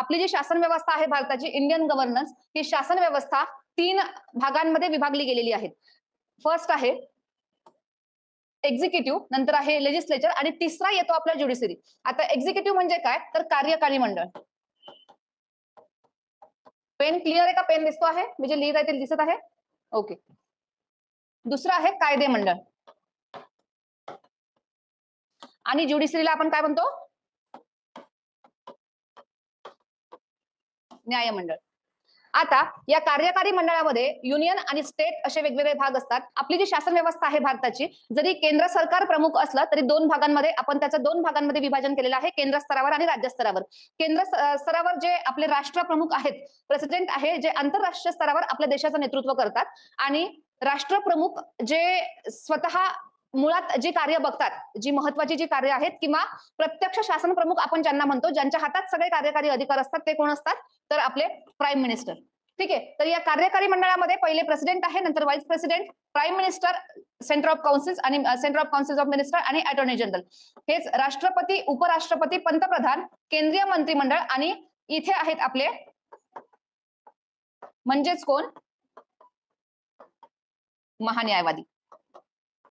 आपली जी शासन व्यवस्था आहे भारताची इंडियन गव्हर्नन्स ही शासन व्यवस्था तीन भागांमध्ये विभागली गेलेली आहे. फर्स्ट आहे एक्झिक्युटिव्ह नंतर आहे लेजिस्लेचर आणि तिसरा येतो आपला ज्युडिशरी आता एक्झिक्युटिव्ह म्हणजे काय? तर कार्यकारी मंडळ. पेन क्लिअर आहे का? पेन दिसतो आहे? मी जे लिहित आहे ते दिसत आहे? ओके दुसरं आहे कायदे मंडळ. आणि ज्युडिशरीला आपण काय म्हणतो? न्यायमंडळ. आता या कार्यकारी मंडळामध्ये युनियन आणि स्टेट असे वेगवेगळे भाग असतात. आपली जी शासन व्यवस्था आहे भारताची जरी केंद्र सरकार प्रमुख असलं तरी दोन भागांमध्ये आपण त्याचं दोन भागांमध्ये विभाजन केलेलं आहे केंद्र स्तरावर आणि राज्य स्तरावर. केंद्र स्तरावर जे आपले राष्ट्रप्रमुख आहेत प्रेसिडेंट आहे जे आंतरराष्ट्रीय स्तरावर आपल्या देशाचं नेतृत्व करतात. आणि राष्ट्रप्रमुख जे स्वतः मुळात जी कार्य बघतात जी महत्वाची जी कार्य आहेत किंवा प्रत्यक्ष शासन प्रमुख आपण ज्यांना म्हणतो ज्यांच्या हातात सगळे कार्यकारी अधिकार असतात ते कोण असतात? तर आपले प्राईम मिनिस्टर ठीक आहे? तर या कार्यकारी मंडळामध्ये पहिले प्रेसिडेंट आहे नंतर vice president prime minister centre of councils आणि centre of councils of minister आणि अटॉर्नी जनरल हेच राष्ट्रपती उपराष्ट्रपती पंतप्रधान केंद्रीय मंत्रिमंडळ आणि इथे आहेत आपले म्हणजेच कोण? महान्यायवादी.